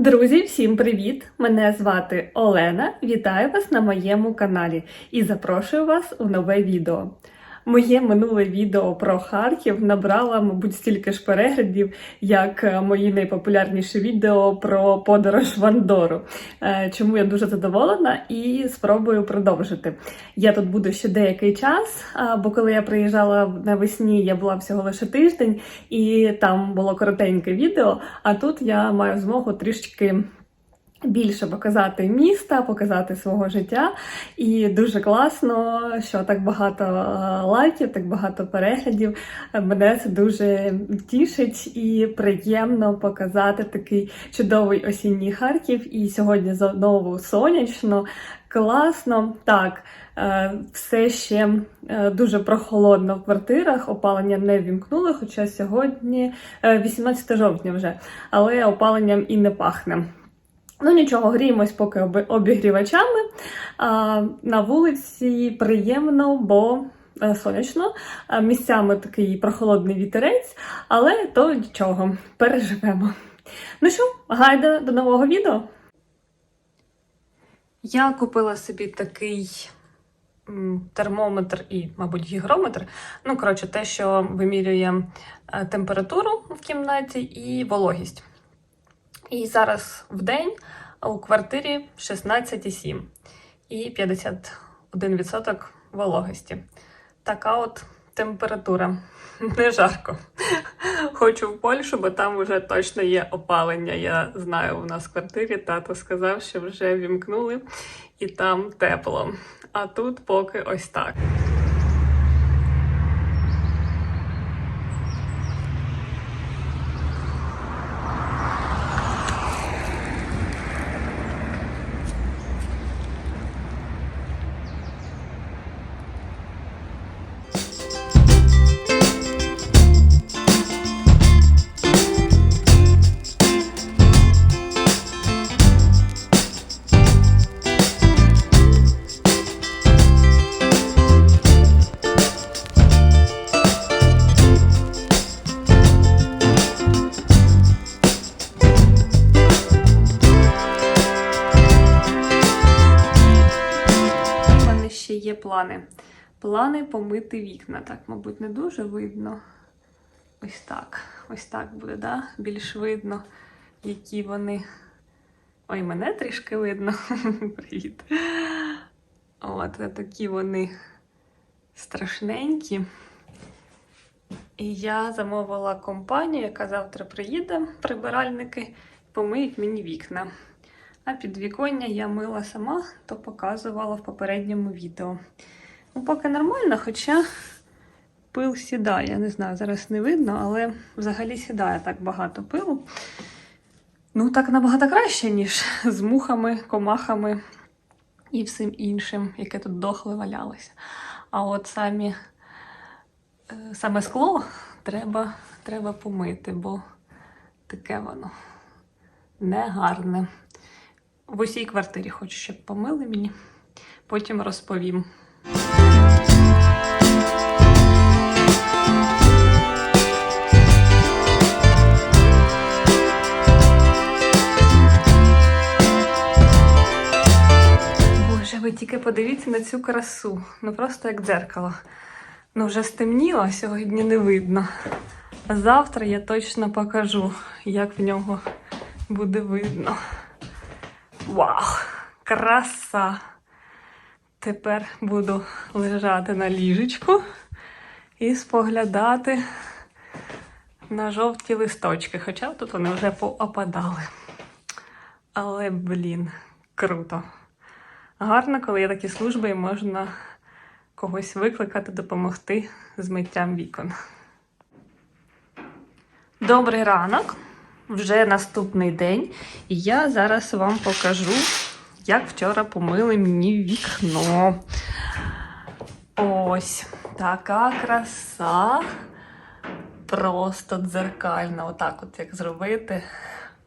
Друзі, всім привіт! Мене звати Олена. Вітаю вас на моєму каналі і запрошую вас у нове відео. Моє минуле відео про Харків набрало, мабуть, стільки ж переглядів, як е, мої найпопулярніші відео про подорож в Андору. Е, Чому я дуже задоволена і спробую продовжити. Я тут буду ще деякий час, бо коли я приїжджала навесні, я була всього лише тиждень, і там було коротеньке відео. А тут я маю змогу трішки. Більше показати міста, показати свого життя, і дуже класно, що так багато е, лайків, так багато переглядів. Мене це дуже тішить і приємно показати такий чудовий осінній Харків. І сьогодні знову сонячно, класно. Так, е, все ще е, дуже прохолодно в квартирах. Опалення не вімкнули, хоча сьогодні е, 18 жовтня вже, але опаленням і не пахне. Ну нічого, гріємось поки обігрівачами. А, на вулиці приємно, бо е, сонячно. А, місцями такий прохолодний вітерець, але то нічого, переживемо. Ну що, гайда до нового відео. Я купила собі такий термометр і, мабуть, гігрометр. Ну, коротше, те, що вимірює е, температуру в кімнаті і вологість. І зараз в день у квартирі 16,7 і 51% вологості. Така от температура. Не жарко. Хочу в Польщу, бо там вже точно є опалення. Я знаю, у нас в квартирі тато сказав, що вже вімкнули і там тепло. А тут поки ось так. Плани. Плани помити вікна. Так, мабуть, не дуже видно. Ось так. Ось так буде, да? Більш видно, які вони. Ой, мене трішки видно. Привіт. От, такі вони страшненькі. І я замовила компанію, яка завтра приїде, прибиральники, помиють мені вікна. А підвіконня я мила сама, то показувала в попередньому відео. Ну, поки нормально, хоча пил сідає. Не знаю, зараз не видно, але взагалі сідає так багато пилу. Ну, так набагато краще, ніж з мухами, комахами і всім іншим, яке тут дохле валялося. А от самі, е, саме скло треба, треба помити, бо таке воно негарне. В усій квартирі хочу, щоб помили мені. Потім розповім. Боже, ви тільки подивіться на цю красу. Ну просто як дзеркало. Ну вже стемніло, сьогодні не видно. А завтра я точно покажу, як в нього буде видно. Вау! Краса! Тепер буду лежати на ліжечку і споглядати на жовті листочки. Хоча тут вони вже поопадали. Але, блін, круто. Гарно, коли є такі служби і можна когось викликати, допомогти з миттям вікон. Добрий ранок. Вже наступний день, і я зараз вам покажу, як вчора помили мені вікно. Ось така краса. Просто дзеркальна. Отак, от як зробити.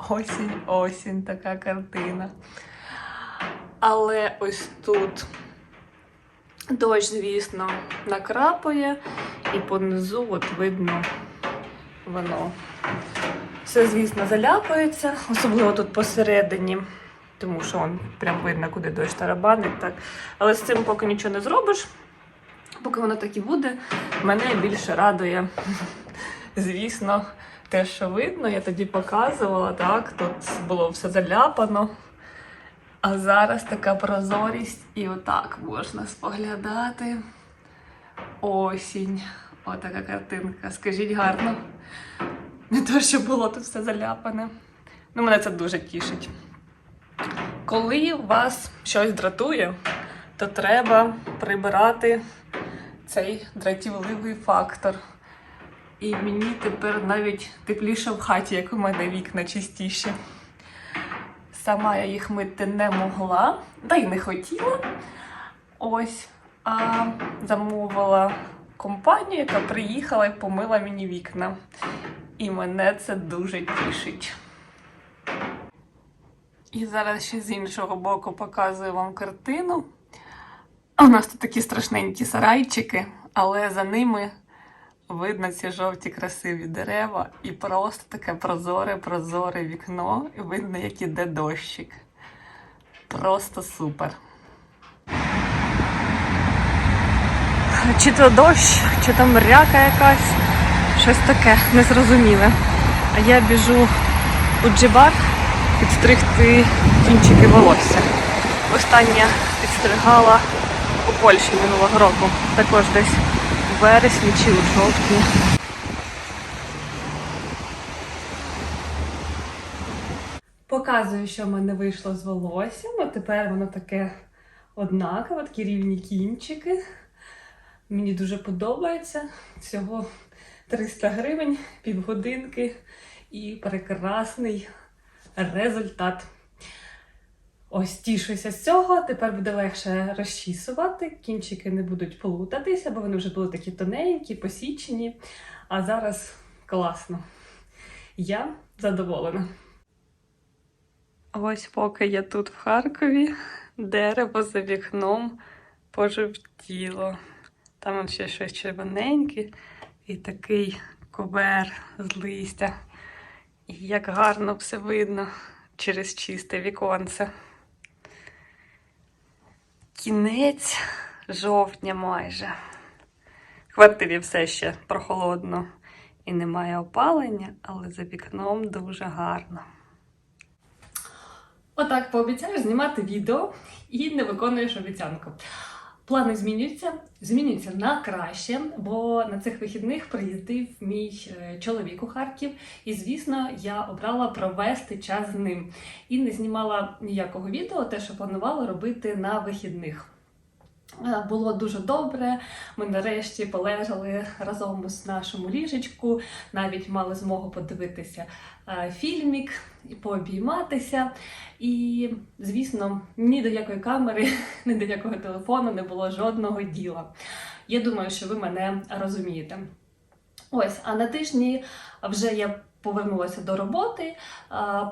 Осінь, осінь, така картина. Але ось тут дощ, звісно, накрапує, і понизу от видно воно Все, звісно, заляпається, особливо тут посередині, тому що он прям видно, куди дощ тарабанить. Так. Але з цим поки нічого не зробиш. Поки воно так і буде, мене більше радує, звісно, те, що видно, я тоді показувала, так, тут було все заляпано. А зараз така прозорість, і отак можна споглядати. Осінь. Отака картинка. Скажіть гарно. Не то, що було тут все заляпане. Ну, мене це дуже тішить. Коли вас щось дратує, то треба прибирати цей дратівливий фактор. І мені тепер навіть тепліше в хаті, як у мене вікна чистіші. Сама я їх мити не могла, та й не хотіла. Ось, а замовила компанію, яка приїхала і помила мені вікна. І мене це дуже тішить. І зараз ще з іншого боку показую вам картину. У нас тут такі страшненькі сарайчики, але за ними видно ці жовті красиві дерева і просто таке прозоре, прозоре вікно, і видно, як іде дощик. Просто супер. Чи то дощ, чи то мряка якась, щось таке незрозуміле. А я біжу у джибар підстригти кінчики волосся. Останнє підстригала у Польщі минулого року, також десь у вересні чи у жовтні. Показую, що в мене вийшло з волоссям. От тепер воно таке однакове, такі рівні кінчики. Мені дуже подобається. Всього 300 гривень, півгодинки і прекрасний результат. Ось тішуся з цього. Тепер буде легше розчісувати. Кінчики не будуть плутатися, бо вони вже були такі тоненькі, посічені. А зараз класно. Я задоволена. Ось поки я тут в Харкові, дерево за вікном пожовтіло. Там ще щось червоненьке і такий ковер з листя. І як гарно все видно через чисте віконце. Кінець жовтня майже. В квартирі все ще прохолодно і немає опалення, але за вікном дуже гарно. Отак пообіцяєш знімати відео і не виконуєш обіцянку. Плани змінюються, змінюються на краще, бо на цих вихідних приїздив мій е, чоловік у Харків, і звісно, я обрала провести час з ним і не знімала ніякого відео, те, що планувала робити на вихідних. Е, Було дуже добре. Ми нарешті полежали разом у нашому ліжечку, навіть мали змогу подивитися е, фільмік і пообійматися. І, звісно, ні до якої камери, ні до якого телефону не було жодного діла. Я думаю, що ви мене розумієте. Ось, а на тижні вже я повернулася до роботи,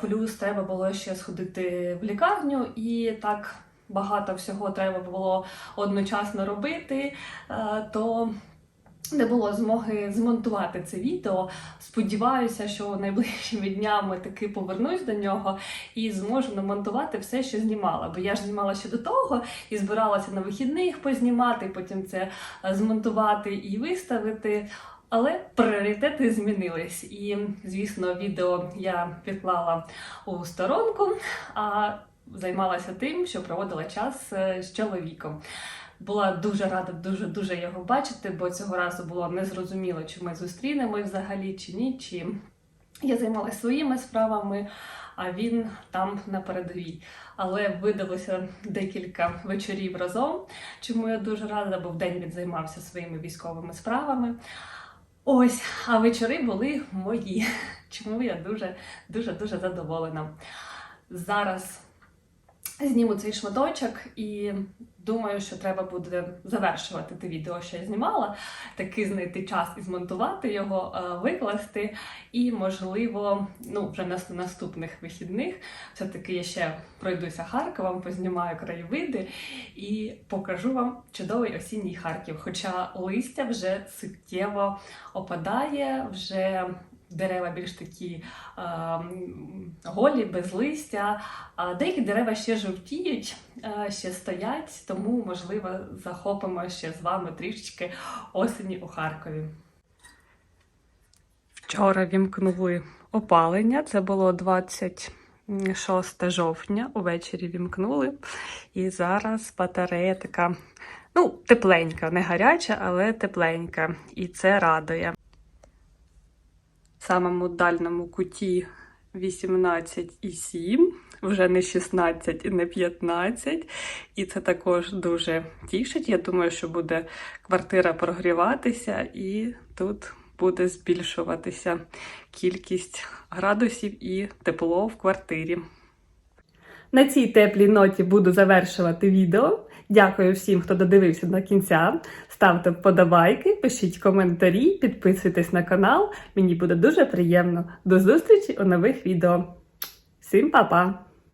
плюс треба було ще сходити в лікарню, і так багато всього треба було одночасно робити, то не було змоги змонтувати це відео. Сподіваюся, що найближчими днями таки повернусь до нього і зможу намонтувати все, що знімала. Бо я ж знімала ще до того і збиралася на вихідних познімати, потім це е, змонтувати і виставити. Але пріоритети змінились. І, звісно, відео я відклала у сторонку, а займалася тим, що проводила час е, з чоловіком. Була дуже рада, дуже дуже його бачити, бо цього разу було незрозуміло, чи ми зустрінемось взагалі чи ні. Чи я займалася своїми справами, а він там на передовій. Але видалося декілька вечорів разом, чому я дуже рада, бо вдень він займався своїми військовими справами. Ось, а вечори були мої, чому я дуже дуже дуже задоволена. Зараз зніму цей шматочок і думаю, що треба буде завершувати те відео, що я знімала, таки знайти час і змонтувати його, е, викласти. І, можливо, ну, вже на наступних вихідних все-таки я ще пройдуся Харковом, познімаю краєвиди і покажу вам чудовий осінній Харків. Хоча листя вже суттєво опадає, вже дерева більш такі е, голі, без листя. Деякі дерева ще жовтіють, е, ще стоять, тому, можливо, захопимо ще з вами трішечки осені у Харкові. Вчора вімкнули опалення, це було 26 жовтня, увечері вімкнули. І зараз батарея така, ну, тепленька, не гаряча, але тепленька. І це радує. В самому дальному куті 18,7, вже не 16 і не 15. І це також дуже тішить. Я думаю, що буде квартира прогріватися, і тут буде збільшуватися кількість градусів і тепло в квартирі. На цій теплій ноті буду завершувати відео. Дякую всім, хто додивився до кінця. Ставте вподобайки, пишіть коментарі, підписуйтесь на канал. Мені буде дуже приємно. До зустрічі у нових відео. Всім па-па!